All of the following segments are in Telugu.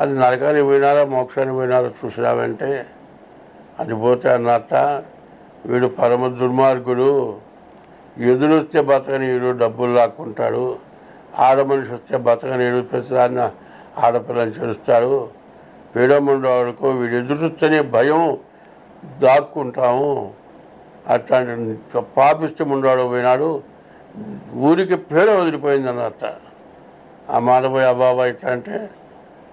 అది నరకానికి పోయినారా మోక్షానికి పోయినారా చూసినావంటే అది పోతే అన్నట్ట వీడు పరమ దుర్మార్గుడు ఎదురొస్తే బతకనీయుడు డబ్బులు లాక్కుంటాడు ఆడ మనిషి వస్తే బతకనీయుడు ప్రతిదాన్ని ఆడపిల్లని చేస్తాడు పీడముండవాడుకో వీడు ఎదురొస్తేనే భయం దాక్కుంటాము. అట్లాంటి పాపిష్టం ఉండవాడు పోయినాడు ఊరికి పేరు వదిలిపోయింది అన్నట్ట ఆ మాట పోయి అబ్బాబా ఇట్లా అంటే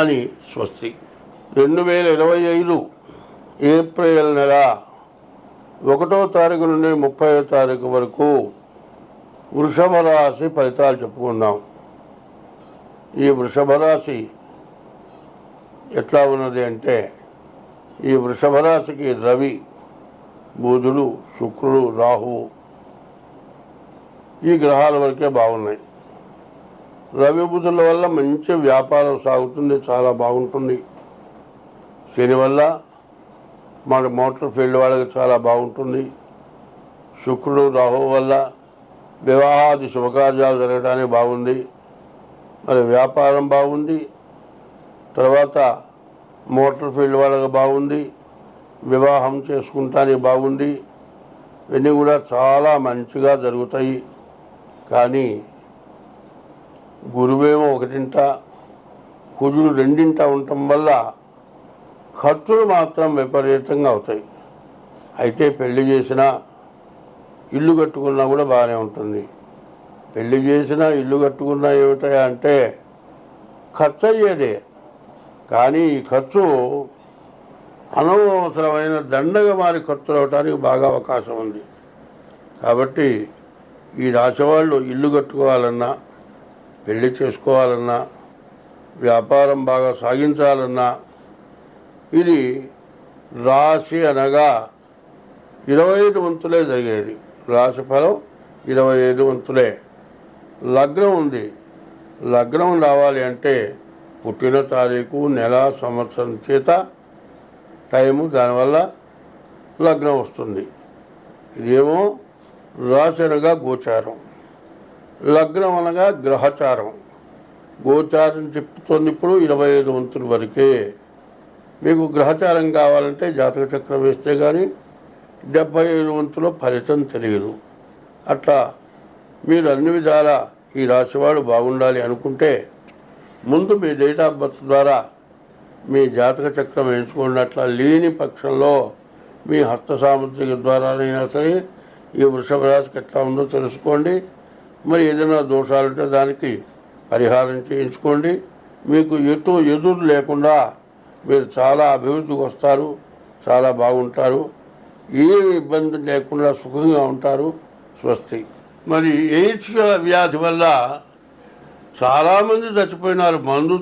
అని స్వస్తి. రెండు వేల ఇరవై ఐదు ఏప్రిల్ నెల ఒకటో తారీఖు నుండి ముప్పై తారీఖు వరకు వృషభ రాశి ఫలితాలు చెప్పుకుందాం. ఈ వృషభ రాశి ఎట్లా ఉన్నది అంటే ఈ వృషభ రాశికి రవి బుధుడు శుక్రుడు రాహువు ఈ గ్రహాల వరకే బాగున్నాయి. రవి బుధుల వల్ల మంచి వ్యాపారం సాగుతుంది చాలా బాగుంటుంది. శని వల్ల మన మోటార్ ఫీల్డ్ వాళ్ళకి చాలా బాగుంటుంది. శుక్రుడు రాహు వల్ల వివాహాది శుభకార్యాలు జరగడానికి బాగుంది. మరి వ్యాపారం బాగుంది. తర్వాత మోటార్ ఫీల్డ్ వాళ్ళకి బాగుంది. వివాహం చేసుకుంటానికి బాగుంది. ఇవన్నీ కూడా చాలా మంచిగా జరుగుతాయి. కానీ గురువేమో ఒకటింట కుజుడు రెండింట ఉండటం వల్ల ఖర్చులు మాత్రం విపరీతంగా అవుతాయి. అయితే పెళ్ళి చేసినా ఇల్లు కట్టుకున్నా కూడా బాగానే ఉంటుంది. పెళ్ళి చేసినా ఇల్లు కట్టుకున్నా ఏమిటాయా అంటే ఖర్చు అయ్యేదే కానీ ఈ ఖర్చు అనవసరమైన దండగా మారి ఖర్చులు అవడానికి బాగా అవకాశం ఉంది. కాబట్టి ఈ రాసేవాళ్ళు ఇల్లు కట్టుకోవాలన్నా పెళ్ళి చేసుకోవాలన్నా వ్యాపారం బాగా సాగించాలన్నా ఇది రాశి అనగా ఇరవై ఐదు వంతులే జరిగేది. రాశి ఫలం ఇరవై ఐదు వంతులే. లగ్నం ఉంది. లగ్నం రావాలి అంటే పుట్టిన తారీఖు నెల సంవత్సరం చేత టైము దానివల్ల లగ్నం వస్తుంది. ఇదేమో రాశి అనగా గోచారం. లగ్నం అనగా గ్రహచారం. గోచారం చెప్తుంది ఇప్పుడు ఇరవై ఐదు వంతుల వరకే. మీకు గ్రహచారం కావాలంటే జాతక చక్రం వేస్తే కానీ డెబ్బై ఐదు వంతులో ఫలితం తెలియదు. అట్లా మీరు అన్ని విధాల ఈ రాశివాడు బాగుండాలి అనుకుంటే ముందు మీ డేట్ ఆఫ్ బర్త్ ద్వారా మీ జాతక చక్రం ఎంచుకోండి అట్లా లేని పక్షంలో మీ హస్త సాముద్రిక ద్వారానైనా సరే ఈ వృషభ రాశికి ఎట్లా ఉందో తెలుసుకోండి. మరి ఏదైనా దోషాలుంటే దానికి పరిహారం చేయించుకోండి. మీకు ఎటు ఎదురు లేకుండా మీరు చాలా అభివృద్ధికి వస్తారు చాలా బాగుంటారు. ఏ ఇబ్బంది లేకుండా సుఖంగా ఉంటారు స్వస్తి. మరి ఎయిడ్స్ వ్యాధి వల్ల చాలామంది చచ్చిపోయినారు. మందు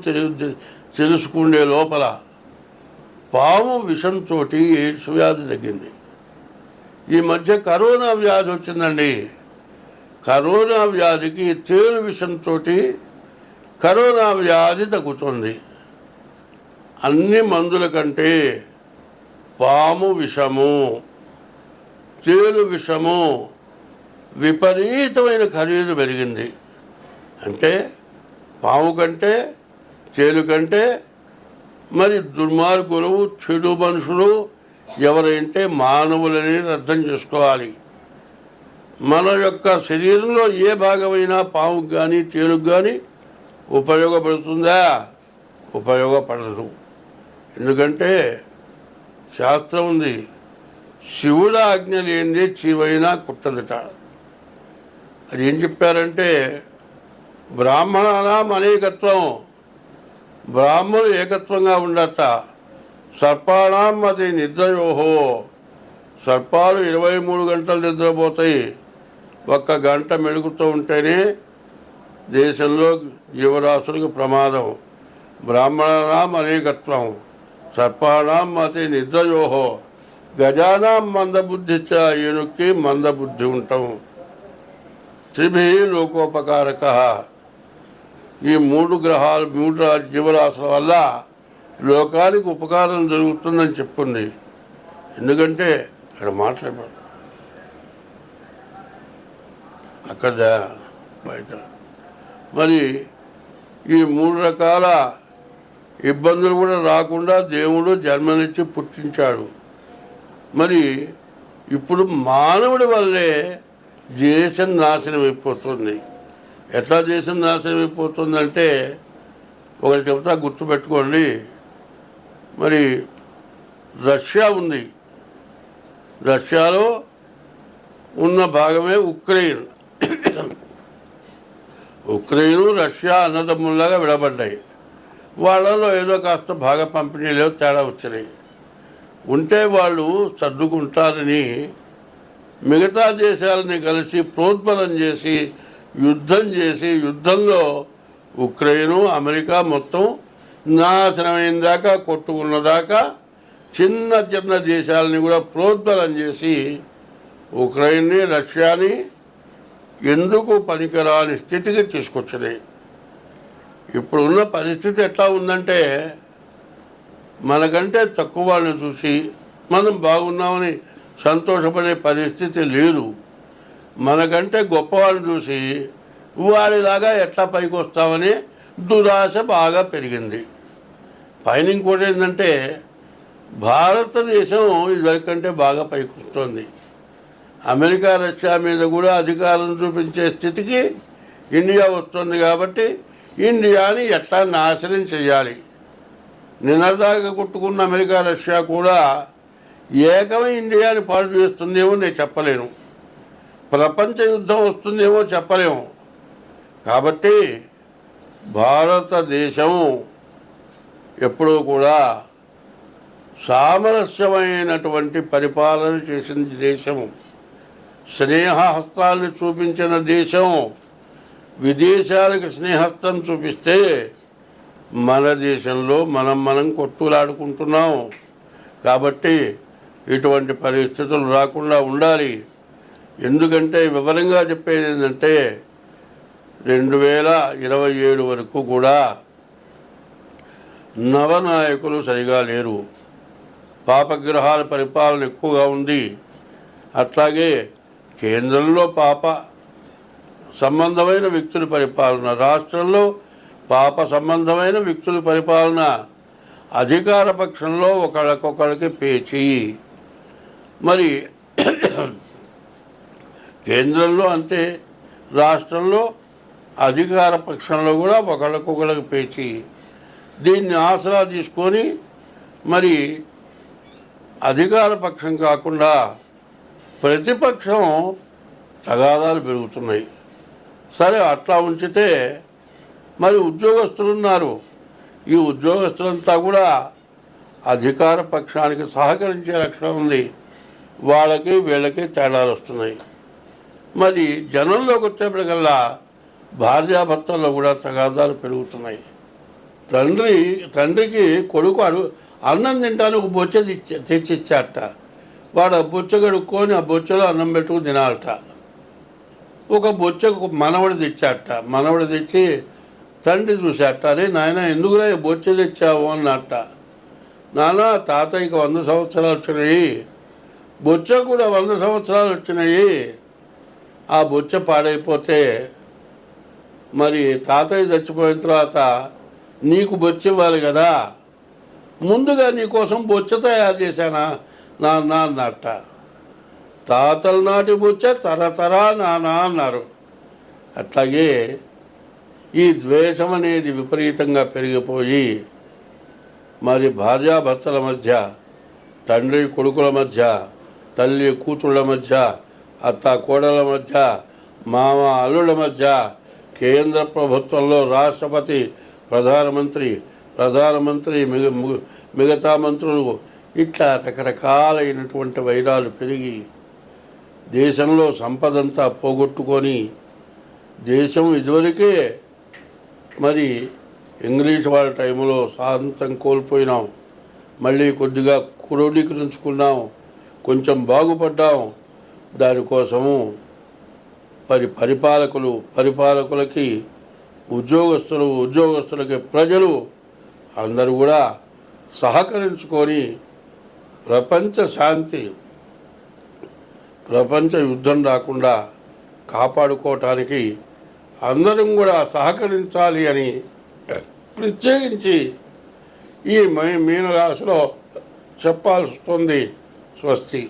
తెలుసుకునే లోపల పాము విషం తోటి ఎయిడ్స్ వ్యాధి తగ్గింది. ఈ మధ్య కరోనా వ్యాధి వచ్చిందండి. కరోనా వ్యాధికి తేలు విషంతో కరోనా వ్యాధి తగ్గుతుంది. అన్ని మందుల కంటే పాము విషము తేలు విషము విపరీతమైన ఖరీదు పెరిగింది. అంటే పాము కంటే తేలు కంటే మరి దుర్మార్గులు చెడు మనుషులు ఎవరైతే మానవులని అర్థం చేసుకోవాలి. మన యొక్క శరీరంలో ఏ భాగమైనా పాముకు కానీ తేలుకు కానీ ఉపయోగపడుతుందా? ఉపయోగపడదు. ఎందుకంటే శాస్త్రం ఉంది శివుడు ఆజ్ఞ లేనిదే చీవైనా కుట్టలిట అది ఏం చెప్పారంటే బ్రాహ్మణానాం అనేకత్వం బ్రాహ్మణులు ఏకత్వంగా ఉండట సర్పాణం అది నిద్రయోహో. సర్పాలు ఇరవై మూడు గంటలు నిద్రపోతాయి. ఒక్క గంట మెలుగుతూ ఉంటేనే దేశంలో జీవరాశులకు ప్రమాదం. బ్రాహ్మణానాం అనేకత్వం. సర్పాణం అతి నిద్రయోహో. గజానాం మందబుద్ధి ఏనుక్కి మందబుద్ధి ఉంటాం. త్రిభి లోకోపకారక. ఈ మూడు గ్రహాలు మూడు జీవరాశుల వల్ల లోకానికి ఉపకారం జరుగుతుందని చెప్పింది. ఎందుకంటే ఇక్కడ మాట్లాడారు అక్కడ బయట. మరి ఈ మూడు రకాల ఇబ్బందులు కూడా రాకుండా దేవుడు జన్మనిచ్చి పుట్టించాడు. మరి ఇప్పుడు మానవుడి వల్లే దేశం నాశనం అయిపోతుంది. ఎట్లా దేశం నాశనం అయిపోతుందంటే ఒకటి చెప్తా గుర్తుపెట్టుకోండి. మరి రష్యా ఉంది. రష్యాలో ఉన్న భాగమే ఉక్రెయిన్. ఉక్రెయిన్ రష్యా అన్నదమ్ముల్లాగా విడబడ్డాయి. వాళ్ళలో ఏదో కాస్త భాగ పంపిణీలో తేడా వచ్చినాయి. ఉంటే వాళ్ళు సర్దుకుంటారని మిగతా దేశాలని కలిసి ప్రోద్బలం చేసి యుద్ధం చేసి యుద్ధంలో ఉక్రెయిన్ అమెరికా మొత్తం నాశనమైన దాకా కొట్టుకున్న దాకా చిన్న చిన్న దేశాలని కూడా ప్రోద్బలం చేసి ఉక్రెయిన్ని రష్యాని ఎందుకు పనికిరాని స్థితికి తీసుకొచ్చినాయి ఇప్పుడున్న పరిస్థితి ఎట్లా ఉందంటే మనకంటే తక్కువ వాళ్ళని చూసి మనం బాగున్నామని సంతోషపడే పరిస్థితి లేదు. మనకంటే గొప్పవాళ్ళని చూసి వారిలాగా ఎట్లా పైకి వస్తామని దురాశ బాగా పెరిగింది. పైన ఇంకోటి ఏంటంటే భారతదేశం ఇదివరకంటే బాగా పైకి వస్తుంది అమెరికా రష్యా మీద కూడా అధికారం చూపించే స్థితికి ఇండియా వస్తుంది కాబట్టి ఇండియాని ఎట్లా నాశనం చేయాలి? నిన్నదాకా కొట్టుకున్న అమెరికా రష్యా కూడా ఏకమై ఇండియాని పాడు చేస్తుందేమో నేను చెప్పలేను. ప్రపంచ యుద్ధం వస్తుందేమో చెప్పలేము. కాబట్టి భారతదేశం ఎప్పుడూ కూడా సామరస్యమైనటువంటి పరిపాలన చేసిన దేశం చూపించిన దేశం విదేశాలకు స్నేహస్తం చూపిస్తే మన దేశంలో మనం మనం కొట్టులాడుకుంటున్నాం. కాబట్టి ఇటువంటి పరిస్థితులు రాకుండా ఉండాలి. ఎందుకంటే వివరంగా చెప్పేది ఏంటంటే రెండు వేల ఇరవై ఏడు వరకు కూడా నవనాయకులు సరిగా లేరు. పాపగ్రహాల పరిపాలన ఎక్కువగా ఉంది. అట్లాగే కేంద్రంలో పాప సంబంధమైన వ్యక్తుల పరిపాలన రాష్ట్రంలో పాప సంబంధమైన వ్యక్తుల పరిపాలన అధికార పక్షంలో ఒకళ్ళకొకళ్ళకి పేచి. మరి కేంద్రంలో అంతే రాష్ట్రంలో అధికార పక్షంలో కూడా ఒకళ్ళకొకళ్ళకి పేచి. దీన్ని ఆసరా తీసుకొని మరి అధికార పక్షం కాకుండా ప్రతిపక్షం తగాదాలు పెరుగుతున్నాయి. సరే అట్లా ఉంచితే మరి ఉద్యోగస్తులు ఉన్నారు ఈ ఉద్యోగస్తులంతా కూడా అధికార పక్షానికి సహకరించే లక్షణం ఉంది. వాళ్ళకి వీళ్ళకి తేడాలు వస్తున్నాయి. మరి జనంలోకి వచ్చేప్పటికల్లా భార్యాభర్తల్లో కూడా తగాదాలు పెరుగుతున్నాయి. తండ్రి తండ్రికి కొడుకు అడు అన్నం తింటానికి బొచ్చ తెచ్చి తెచ్చిచ్చాట వాడు ఆ బొచ్చ కడుక్కొని ఆ బొచ్చలో అన్నం పెట్టుకుని తినాలట. ఒక బొచ్చ మనవడు తెచ్చాట. మనవడు తెచ్చి తండ్రి చూశాట. అరే నాయన ఎందుకురా ఈ బొచ్చ తెచ్చావు అన్నట్ట నాన్న తాతయ్యకి వంద సంవత్సరాలు వచ్చినాయి. బొచ్చ కూడా వంద సంవత్సరాలు వచ్చినాయి. ఆ బొచ్చ పాడైపోతే మరి తాతయ్య చచ్చిపోయిన తర్వాత నీకు బొచ్చ ఇవ్వాలి కదా. ముందుగా నీకోసం బొచ్చ తయారు చేశానా? నాన్న అన్నట్ట తాతల నాటి బుచ్చ తరతరా నానా అన్నారు. అట్లాగే ఈ ద్వేషం అనేది విపరీతంగా పెరిగిపోయి మరి భార్యాభర్తల మధ్య తండ్రి కొడుకుల మధ్య తల్లి కూతుళ్ళ మధ్య అత్త కోడల మధ్య మామ అల్లుల మధ్య కేంద్ర ప్రభుత్వంలో రాష్ట్రపతి ప్రధానమంత్రి ప్రధానమంత్రి మిగ మిగతా మంత్రులు ఇట్లా రకరకాలైనటువంటి వైరాలు పెరిగి దేశంలో సంపదంతా పోగొట్టుకొని దేశం ఇదివరకే మరి ఇంగ్లీష్ వాళ్ళ టైంలో శాంతం కోల్పోయినాం మళ్ళీ కొద్దిగా క్రోడీకరించుకున్నాం కొంచెం బాగుపడ్డాం. దానికోసము మరి పరిపాలకులు పరిపాలకులకి ఉద్యోగస్తులు ఉద్యోగస్తులకి ప్రజలు అందరూ కూడా సహకరించుకొని ప్రపంచ శాంతి ప్రపంచ యుద్ధం రాకుండా కాపాడుకోవటానికి అందరం కూడా సహకరించాలి అని ప్రత్యేకించి ఈ మీనరాశిలో చెప్పాల్సి వస్తుంది స్వస్తి.